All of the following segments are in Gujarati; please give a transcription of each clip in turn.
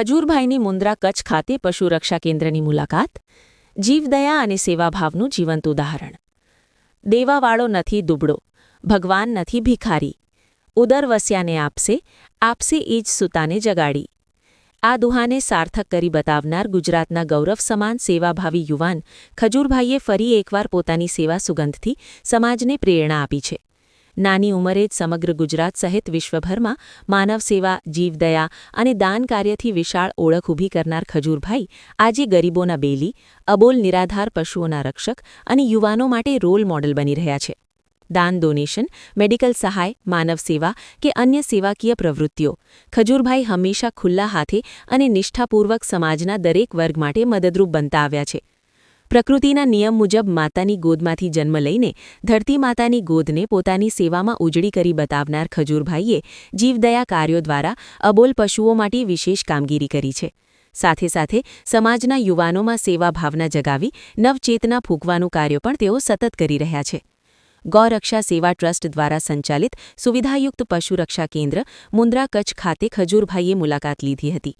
ખજૂરભાઈની મુન્દ્રા કચ્છ ખાતે પશુરક્ષા કેન્દ્રની મુલાકાત જીવદયા અને સેવાભાવનું જીવંત ઉદાહરણ. દેવાવાળો નથી દુબળો, ભગવાન નથી ભિખારી. ઉદર વસ્યાને આપશે આપશે એ જ સુતાને જગાડી. આ દુહાને સાર્થક કરી બતાવનાર ગુજરાતના ગૌરવ સમાન સેવાભાવી યુવાન ખજૂરભાઈએ ફરી એકવાર પોતાની સેવા સુગંધથી સમાજને પ્રેરણા આપી છે. નાની ઉંમરે જ સમગ્ર ગુજરાત સહિત વિશ્વભરમાં માનવ સેવા જીવદયા અને દાન કાર્યથી વિશાળ ઓળખ ઊભી કરનાર ખજૂરભાઈ આજે ગરીબોના બેલી, અબોલ નિરાધાર પશુઓના રક્ષક અને યુવાનો માટે રોલ મોડલ બની રહ્યા છે. દાન, ડોનેશન, મેડિકલ સહાય, માનવ સેવા કે અન્ય સેવાકીય પ્રવૃત્તિઓ. ખજૂરભાઈ હંમેશા ખુલ્લા હાથે અને નિષ્ઠાપૂર્વક સમાજના દરેક વર્ગ માટે મદદરૂપ બનતા આવ્યા છે. પ્રકૃતિના નિયમ મુજબ માતાની ગોદમાંથી જન્મ લઈને ધરતી માતાની ગોદને પોતાની સેવામાં ઉજળી કરી બતાવનાર ખજૂરભાઈએ જીવદયા કાર્યો દ્વારા અબોલ પશુઓ માટે વિશેષ કામગીરી કરી છે. સાથે સાથે સમાજના યુવાનોમાં સેવા ભાવના જગાવી નવચેતના ફૂંકવાનું કાર્ય પણ તેઓ સતત કરી રહ્યા છે. ગૌરક્ષા સેવા ટ્રસ્ટ દ્વારા સંચાલિત સુવિધાયુક્ત પશુરક્ષા કેન્દ્ર મુન્દ્રા કચ્છ ખાતે ખજૂરભાઈએ મુલાકાત લીધી હતી.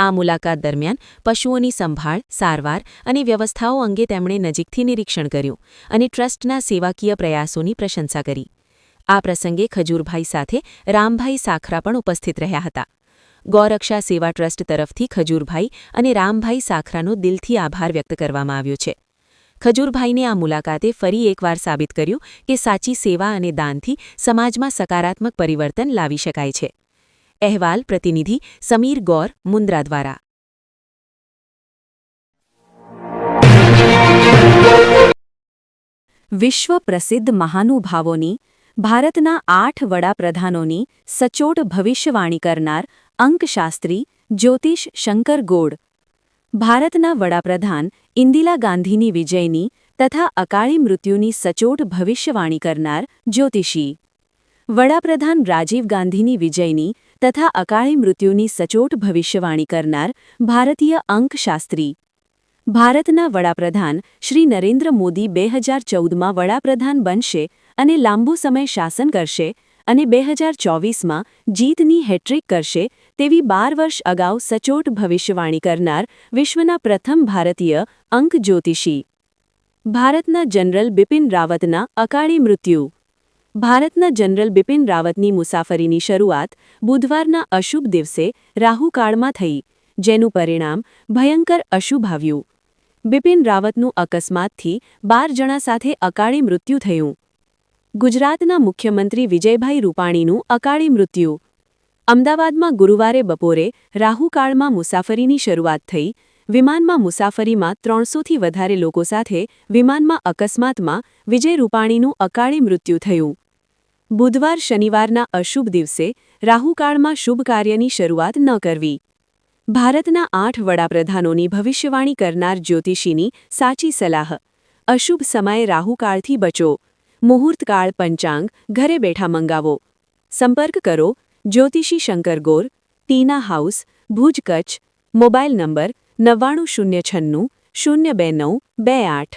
આ મુલાકાત દરમિયાન પશુઓની સંભાળ, સારવાર અને વ્યવસ્થાઓ અંગે તેમણે નજીકથી નિરીક્ષણ કર્યું અને ટ્રસ્ટના સેવાકીય પ્રયાસોની પ્રશંસા કરી. આ પ્રસંગે ખજૂરભાઈ સાથે રામભાઈ સાખરા પણ ઉપસ્થિત રહ્યા હતા. ગૌરક્ષા સેવા ટ્રસ્ટ તરફથી ખજૂરભાઈ અને રામભાઈ સાખરાનો દિલથી આભાર વ્યક્ત કરવામાં આવ્યો છે. ખજૂરભાઈને આ મુલાકાતે ફરી એકવાર સાબિત કર્યું કે સાચી સેવા અને દાનથી સમાજમાં સકારાત્મક પરિવર્તન લાવી શકાય છે. અહેવાલ પ્રતિનિધિ સમીર ગૌર મુન્દ્રા દ્વારા વિશ્વ પ્રસિદ્ધ મહાનુભાવોની ભારતના આઠ વડાપ્રધાનોની સચોટ ભવિષ્યવાણી કરનાર અંકશાસ્ત્રી જ્યોતિષ શંકર ગોડ ભારતના વડાપ્રધાન ઇન્દિરા ગાંધીની વિજયની તથા અકાળી મૃત્યુની સચોટ ભવિષ્યવાણી કરનાર જ્યોતિષી વડાપ્રધાન રાજીવ ગાંધીની વિજયની તથા અકાળી મૃત્યુની સચોટ ભવિષ્યવાણી કરનાર ભારતીય અંકશાસ્ત્રી. ભારતના વડાપ્રધાન શ્રી નરેન્દ્ર મોદી બે હજાર ચૌદમાં વડાપ્રધાન બનશે અને લાંબો સમય શાસન કરશે અને બે હજાર ચોવીસમાં જીતની હેટ્રિક કરશે તેવી બાર વર્ષ અગાઉ સચોટ ભવિષ્યવાણી કરનાર વિશ્વના પ્રથમ ભારતીય અંક જ્યોતિષી ભારતના જનરલ બિપિન રાવતના અકાળી મૃત્યુ. ભારતના જનરલ બિપિન રાવતની મુસાફરીની શરૂઆત બુધવારના અશુભ દિવસે રાહુકાળમાં થઈ, જેનું પરિણામ ભયંકર અશુભ આવ્યું. બિપિન રાવતનું અકસ્માતથી બાર જણા સાથે અકાળી મૃત્યુ થયું. ગુજરાતના મુખ્યમંત્રી વિજયભાઈ રૂપાણીનું અકાળી મૃત્યુ. અમદાવાદમાં ગુરુવારે બપોરે રાહુકાળમાં મુસાફરીની શરૂઆત થઈ વિમાનમાં મુસાફરીમાં ત્રણસોથી વધારે લોકો સાથે, વિમાનમાં અકસ્માતમાં વિજય રૂપાણીનું અકાળી મૃત્યુ થયું. બુધવાર શનિવારના અશુભ દિવસે, રાહુકાળમાં શુભ કાર્યની શરૂઆત ન કરવી. ભારતના આઠ વડાપ્રધાનોની ભવિષ્યવાણી કરનાર જ્યોતિષીની સાચી સલાહ. અશુભ સમયે રાહુકાળથી બચો. મુહૂર્તકાળ પંચાંગ, ઘરે બેઠા મંગાવો. સંપર્ક કરો જ્યોતિષી Shankar Gor, Tina house, Bhuj Kutch, mobile number નવ્વાણું શૂન્ય છન્નું શૂન્ય બે નવ બે આઠ.